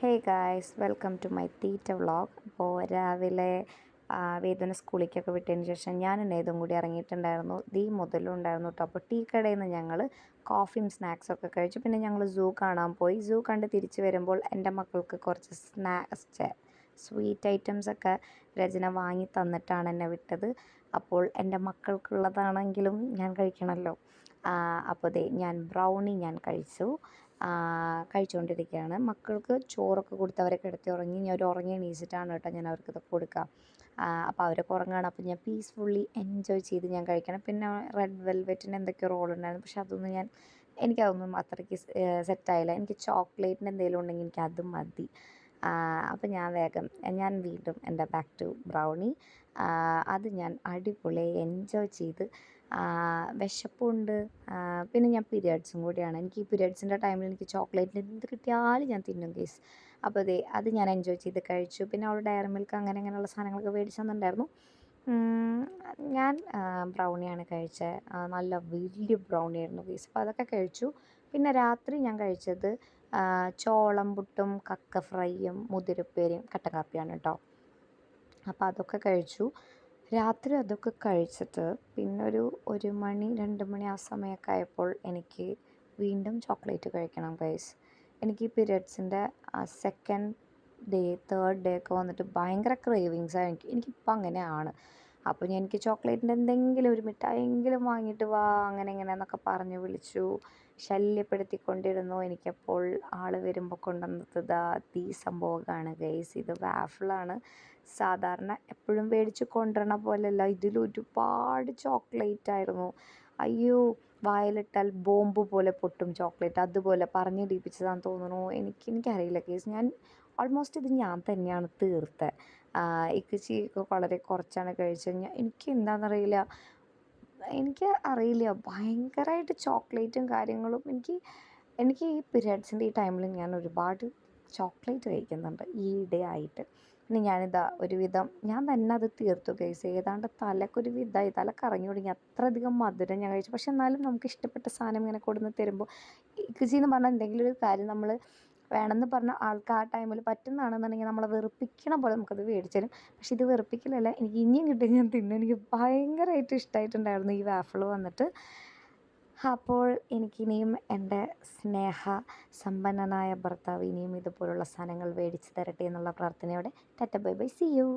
Hey guys welcome to my theta vlog അപ്പോൾ രാവിലെ വേദന സ്കൂളിലേക്കൊക്കെ വിട്ടതിന് ശേഷം ഞാൻ നേതും കൂടി ഇറങ്ങിയിട്ടുണ്ടായിരുന്നു. ദീ മുതലും ഉണ്ടായിരുന്നു കേട്ടോ അപ്പോൾ ടീ കടയിൽ നിന്ന് ഞങ്ങൾ കോഫിയും സ്നാക്സും ഒക്കെ കഴിച്ചു. പിന്നെ ഞങ്ങൾ സൂ കാണാൻ പോയി. സൂ കണ്ട് തിരിച്ചു വരുമ്പോൾ എന്റെ മക്കൾക്ക് കുറച്ച് സ്നാക്സ് സ്വീറ്റ് ഐറ്റംസൊക്കെ രചന വാങ്ങി തന്നിട്ടാണ് എന്നെ വിട്ടത്. അപ്പോൾ എന്റെ മക്കൾക്കുള്ളതാണെങ്കിലും ഞാൻ കഴിക്കണമല്ലോ അപ്പോൾ ദേ ഞാൻ ബ്രൗണി ഞാൻ കഴിച്ചു. കഴിച്ചുകൊണ്ടിരിക്കുകയാണ് മക്കൾക്ക് ചോറൊക്കെ കൊടുത്ത് അവരെ കിടത്തി ഉറങ്ങി ഞാൻ ഒരു ഉറങ്ങി എണീച്ചിട്ടാണ് കേട്ടോ ഞാൻ അവർക്ക് ഇതൊക്കെ കൊടുക്കുക അപ്പോൾ അവരൊക്കെ ഉറങ്ങുകയാണ് അപ്പോൾ ഞാൻ പീസ്ഫുള്ളി എൻജോയ് ചെയ്ത് ഞാൻ കഴിക്കണം. പിന്നെ റെഡ് വെൽവെറ്റിന് എന്തൊക്കെ റോൾ ഉണ്ടായിരുന്നു. പക്ഷെ അതൊന്നും ഞാൻ എനിക്കതൊന്നും അത്രയ്ക്ക് സെറ്റായില്ല എനിക്ക് ചോക്ലേറ്റിന്റെ എന്തെങ്കിലും ഉണ്ടെങ്കിൽ എനിക്ക് അത് മതി. അപ്പോൾ ഞാൻ വേഗം ഞാൻ വീണ്ടും എന്റെ ബാക്ക് ടു ബ്രൗണി അത് ഞാൻ അടിപൊളി എൻജോയ് ചെയ്ത് വിശപ്പുണ്ട്. പിന്നെ ഞാൻ പീരിയഡ്സും കൂടിയാണ്. എനിക്ക് ഈ പീരിയഡ്സിന്റെ ടൈമിൽ എനിക്ക് ചോക്ലേറ്റിന് എന്ത് കിട്ടിയാലും ഞാൻ തിന്നും കേസ് അപ്പോൾ അതെ അത് ഞാൻ എൻജോയ് ചെയ്ത് കഴിച്ചു. പിന്നെ അവൾ ഡയറി മിൽക്ക് അങ്ങനെ അങ്ങനെയുള്ള സാധനങ്ങളൊക്കെ മേടിച്ചു തന്നിട്ടുണ്ടായിരുന്നു ഞാൻ ബ്രൗണിയാണ് കഴിച്ചത് നല്ല വലിയ ബ്രൗണി ആയിരുന്നു കേസ് അപ്പോൾ അതൊക്കെ കഴിച്ചു. പിന്നെ രാത്രി ഞാൻ കഴിച്ചത് ചോളം പുട്ടും കക്ക ഫ്രൈയും മുതിരപ്പേരിയും കട്ടൻ കാപ്പിയാണ് കേട്ടോ അപ്പോൾ അതൊക്കെ കഴിച്ചു. രാത്രി അതൊക്കെ കഴിച്ചിട്ട് പിന്നെ ഒരു ഒരു മണി രണ്ട് മണി ആ സമയമൊക്കെ ആയപ്പോൾ എനിക്ക് വീണ്ടും ചോക്ലേറ്റ് കഴിക്കണം ഗൈസ് എനിക്ക് ഈ പീരിയഡ്സിന്റെ സെക്കൻഡ് ഡേ തേർഡ് ഡേ ഒക്കെ വന്നിട്ട് ഭയങ്കര ക്രേവിങ്സ് ആണ് എനിക്ക് എനിക്കിപ്പോൾ അങ്ങനെയാണ്. അപ്പോൾ ഞാൻ എനിക്ക് ചോക്ലേറ്റിന്റെ എന്തെങ്കിലും ഒരു മിഠായെങ്കിലും വാങ്ങിയിട്ട് വാ അങ്ങനെ ഇങ്ങനെ എന്നൊക്കെ പറഞ്ഞ് വിളിച്ചു. ശല്യപ്പെടുത്തിക്കൊണ്ടിരുന്നു. എനിക്കപ്പോൾ ആൾ വരുമ്പോൾ കൊണ്ടുവന്നത് ദാ ഈ സംഭവമാണ് ഗൈസ് ഇത് വാഫിളാണ് സാധാരണ എപ്പോഴും മേടിച്ച് കൊണ്ടുവരണ പോലെയല്ല. ഇതിൽ ഒരുപാട് ചോക്ലേറ്റ് ആയിരുന്നു. അയ്യോ വായിലിട്ടാൽ ബോംബ് പോലെ പൊട്ടും ചോക്ലേറ്റ് അതുപോലെ പറഞ്ഞ് പറഞ്ഞിടിപ്പിച്ചതാണെന്ന് തോന്നുന്നു. എനിക്ക് എനിക്കറിയില്ല കേസ് ഞാൻ ഓൾമോസ്റ്റ് ഇത് ഞാൻ തന്നെയാണ് തീർത്തത് ഇക്കച്ചി വളരെ കുറച്ചാണ് കഴിച്ചത്. എനിക്ക് എന്താണെന്നറിയില്ല എനിക്ക് അറിയില്ല. ഭയങ്കരമായിട്ട് ചോക്ലേറ്റും കാര്യങ്ങളും എനിക്ക് എനിക്ക് ഈ പീരിയഡ്സിന്റെ ഈ ടൈമിൽ ഞാൻ ഒരുപാട് ചോക്ലേറ്റ് കഴിക്കുന്നുണ്ട് ഈ ഡേ ആയിട്ട് പിന്നെ ഞാനിതാ ഒരുവിധം ഞാൻ തന്നെ അത് തീർത്തു കേസ് ഏതാണ്ട് തലക്കൊരു വിധമായി തല കറങ്ങി തുടങ്ങി അത്രയധികം മധുരം ഞാൻ കഴിച്ചു. പക്ഷെ എന്നാലും നമുക്ക് ഇഷ്ടപ്പെട്ട സാധനം ഇങ്ങനെ കൊടുന്ന് തരുമ്പോൾ കൃഷി എന്ന് പറഞ്ഞാൽ എന്തെങ്കിലും ഒരു കാര്യം നമ്മൾ വേണമെന്ന് പറഞ്ഞ ആൾക്ക് ആ ടൈമിൽ പറ്റുന്നതാണെന്നുണ്ടെങ്കിൽ നമ്മളെ വെറുപ്പിക്കണ പോലെ നമുക്കത് മേടിച്ചു തരും പക്ഷെ ഇത് വെറുപ്പിക്കലല്ല. എനിക്ക് ഇനിയും കിട്ടി ഞാൻ തിന്നും. എനിക്ക് ഭയങ്കരമായിട്ട് ഇഷ്ടമായിട്ടുണ്ടായിരുന്നു ഈ വാഫിൾ വന്നിട്ട്. അപ്പോൾ എനിക്കിനിയും എന്റെ സ്നേഹ സമ്പന്നനായ ഭർത്താവ് ഇനിയും ഇതുപോലുള്ള സാധനങ്ങൾ മേടിച്ച് തരട്ടെ എന്നുള്ള പ്രാർത്ഥനയോടെ tata bye bye see you